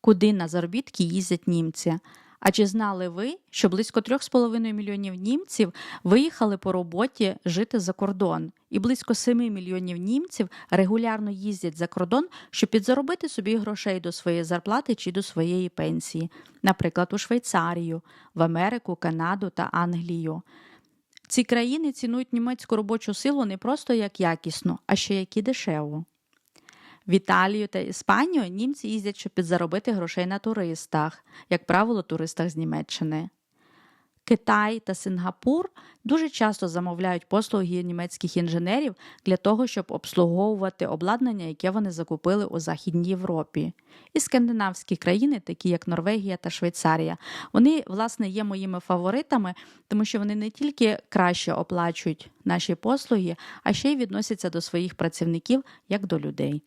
Куди на заробітки їздять німці? А чи знали ви, що близько 3,5 мільйонів німців виїхали по роботі жити за кордон, і близько 7 мільйонів німців регулярно їздять за кордон, щоб підзаробити собі грошей до своєї зарплати чи до своєї пенсії, наприклад, у Швейцарію, в Америку, Канаду та Англію. Ці країни цінують німецьку робочу силу не просто як якісну, а ще як і дешеву. В Італію та Іспанію німці їздять, щоб підзаробити грошей на туристах, як правило, туристах з Німеччини. Китай та Сингапур дуже часто замовляють послуги німецьких інженерів для того, щоб обслуговувати обладнання, яке вони закупили у Західній Європі. І скандинавські країни, такі як Норвегія та Швейцарія, вони, власне, є моїми фаворитами, тому що вони не тільки краще оплачують наші послуги, а ще й відносяться до своїх працівників як до людей.